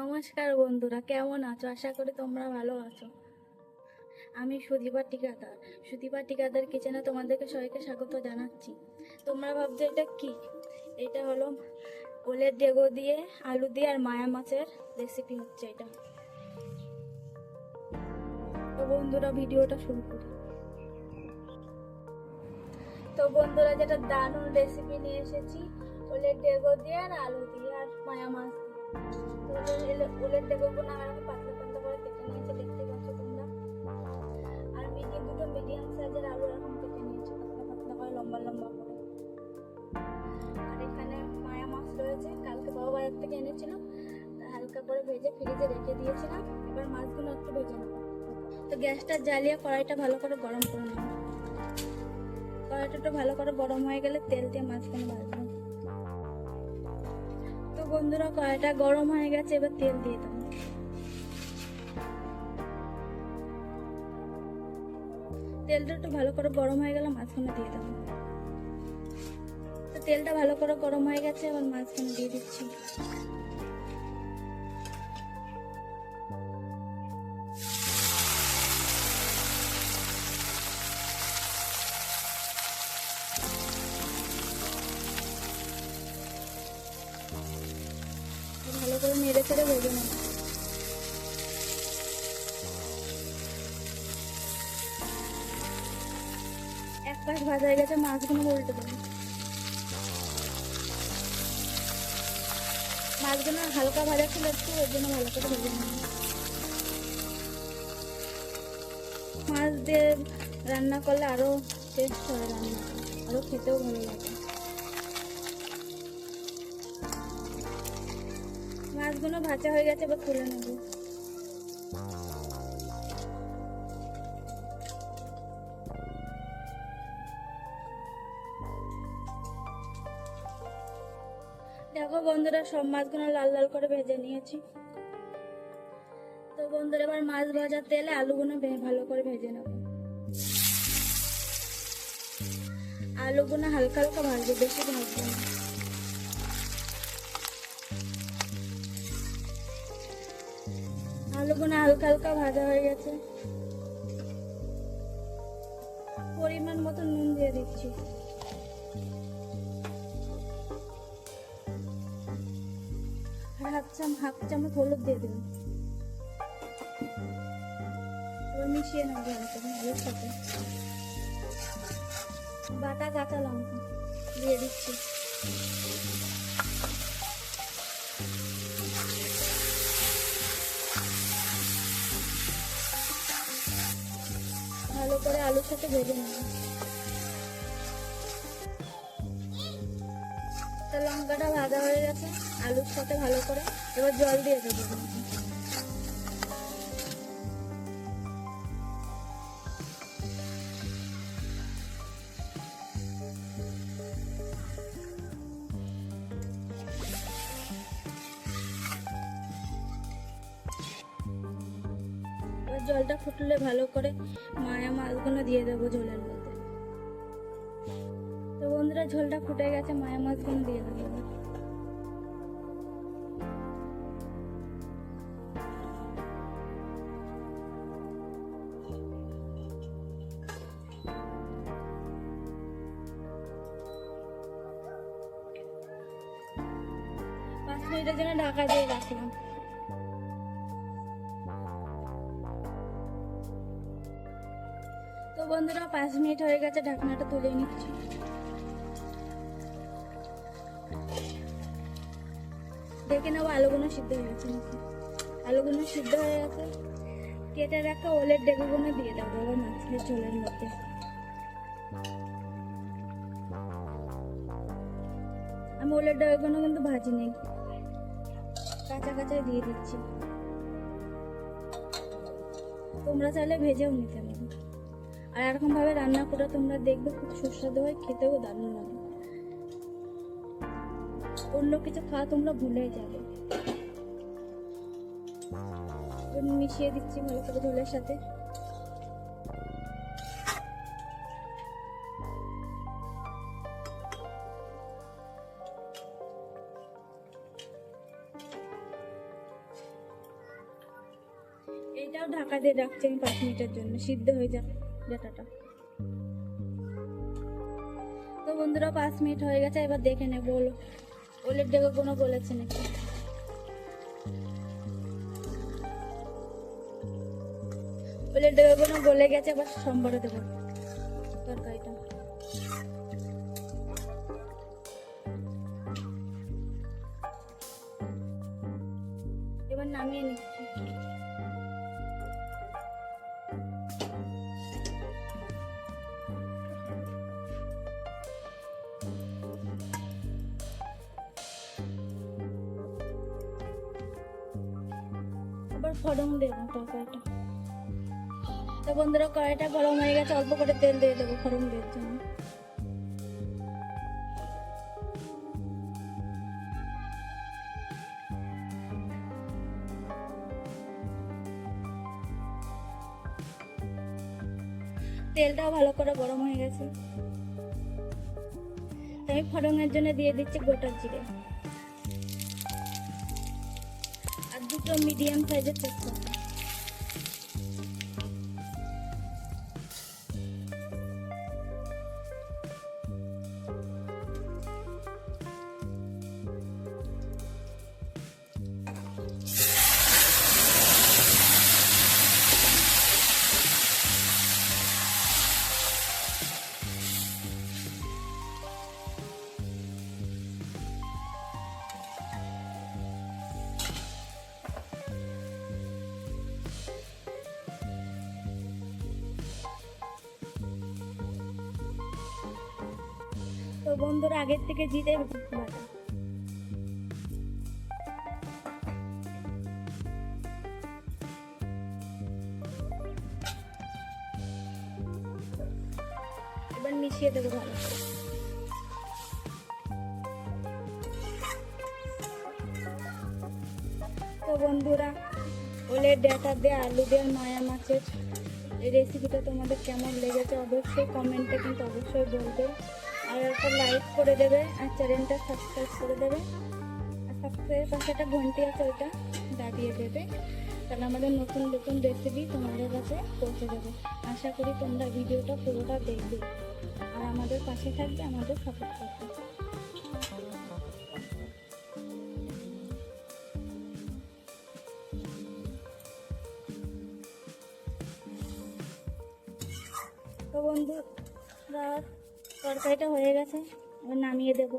নমস্কার বন্ধুরা, কেমন আছো? আশা করি তোমরা ভালো আছো। আমি সুদীপা টিকাদার সুদীপা টিকাদার কিচেনে তোমাদেরকে সবাইকে স্বাগত জানাচ্ছি। তোমরা ভাবছ এটা কি? এটা হলো ওলের ডেগো দিয়ে আলু দিয়ে আর মায়া মাছের রেসিপি হচ্ছে এটা। তো বন্ধুরা, ভিডিওটা শুরু করি। তো বন্ধুরা, যেটা দারুণ রেসিপি নিয়ে এসেছি, ওলের ডেগো দিয়ে আর আলু দিয়ে আর মায়া মাছ দিয়ে। আমি পাতলা দেখতে আর মিডিয়াম দুটো মিডিয়াম সাইজের করে লম্বা লম্বা করে আর এখানে রয়েছে কালকে বাবা বাজার থেকে হালকা করে ভেজে ফ্রিজে রেখে দিয়েছিলাম এবার মাছগুলো ভেজে তো গ্যাসটা জ্বালিয়ে কড়াইটা ভালো করে গরম করে নেব কড়াইটা ভালো করে গরম হয়ে গেলে তেল দিয়ে মাছগুলো ভাজবো। বন্ধুরা, কড়াইটা গরম হয়ে গেছে, এবার তেল দিয়ে দেবো। তেলটা একটু ভালো করে গরম হয়ে গেলে মাঝখানে দিয়ে দেবো। তো তেলটা ভালো করে গরম হয়ে গেছে, এবার মাঝখানে দিয়ে দিচ্ছি। এক গেছে মাছগুলো মাছগুলো হালকা একটু ভালো করে মাছ দিয়ে রান্না করলে আরও টেস্ট হয় রান্না আরও খেতেও ভালো লাগে। মাছগুলো ভাজা হয়ে গেছে, এবার তুলে নেব। দেখো বন্ধুরা, সব মাছগুলো লাল লাল করে ভেজে নিয়েছি। তো বন্ধুরা, এবার মাছ ভাজার তেলে আলুগুলো ভালো করে ভেজে নেব। আলুগুলো হালকা হালকা ভাজবো, বেশি ভাজবো না। আলুগুলো হালকা হালকা ভাজা হয়ে গেছে। পরিমাণ মতো নুন দিয়ে দিচ্ছি। আর হাফ চাম, হাফ চামচ হলুদ দিয়ে দেবো এবার মিশিয়ে নেব আলুর সাথে। বাটা কাঁচা লঙ্কা দিয়ে দিচ্ছি। ভালো করে আলুর সাথে ভেজে নেব। লঙ্কাটা ভাজা হয়ে গেছে, আলুর সাথে ভালো করে। এবার জল দিয়ে দেবো। জলটা ফুটলে ভালো করে মায়া মাছগুলো দিয়ে দেবো ঝোলের মধ্যে। তো বন্ধুরা, ঝোলটা ফুটে গেছে, মায়া মাছগুলো দিয়ে দেবো। পাঁচ মিনিটের জন্য ঢাকা দিয়ে রাখলাম। বন্ধুরা, পাঁচ মিনিট হয়ে গেছে, ঢাকনাটা তুলে নিচ্ছি। দেখে নেব আলুগুলো সিদ্ধ হয়ে গেছে নাকি? আলুগুলো সিদ্ধ হয়ে গেছে। কেটে রাখা ওলের ডেগুগুলো দিয়ে দেবো এবার মাছের ঝোলের মধ্যে। আমি ওলের ডেগুগুলো কিন্তু ভাজি নেই। কাঁচা কাঁচা দিয়ে দিচ্ছি। তোমরা চাইলে ভেজেও নিতে পারো। আর এরকম ভাবে রান্না করে তোমরা দেখবে খুব সুস্বাদু হয়, খেতেও দারুণ লাগে। অন্য কিছু খাওয়া তোমরা ভুলে যাবে। মিশিয়ে দিচ্ছি ভালো করে ঝোলের সাথে। এইটাও ঢাকা দিয়ে রাখছি আমি পাঁচ মিনিটের জন্য, সিদ্ধ হয়ে যাবে। ডাটাটা তো বন্ধুরা, পাঁচ মিনিট হয়ে গেছে, এবার দেখে নেব ওল- ওলের ডেকে কোনো বলেছে নাকি? ওলের ডেকে কোনো গলে গেছে, এবার সম্বরে দেবো তরকারিটা। এবার নামিয়ে নিচ্ছি আবার ফড়ং দেবো তরকারিটা। তো বন্ধুরা, কড়াইটা গরম হয়ে গেছে, অল্প করে তেল দিয়ে দেবো ফড়ং দেওয়ার জন্য। তেলটাও ভালো করে গরম হয়ে গেছে। আমি ফড়ংয়ের জন্য দিয়ে দিচ্ছি গোটা জিরে। আর দুটো মিডিয়াম সাইজের তেজপাতা তো বন্ধুরা আগের থেকে জিতে এবার মিশিয়ে দেবো ভালো। তো বন্ধুরা, ওলের ডাটা দিয়ে আলু দিয়ে মায়া মাছের এই রেসিপিটা তোমাদের কেমন লেগেছে অবশ্যই কমেন্টে কিন্তু অবশ্যই বলবে আর একটা লাইক করে দেবে আর চ্যানেলটা সাবস্ক্রাইব করে দেবে। আর সাবস্ক্রাইবের পাশে একটা ঘন্টি আছে ওইটা দাবিয়ে দেবে। তাহলে আমাদের নতুন নতুন রেসিপি তোমাদের কাছে পৌঁছে যাবে। আশা করি তোমরা ভিডিওটা পুরোটা দেখবে। আর আমাদের পাশে থাকবে আমাদের সাপোর্ট করবে তরকারিটা হয়ে গেছে নামিয়ে দেবো।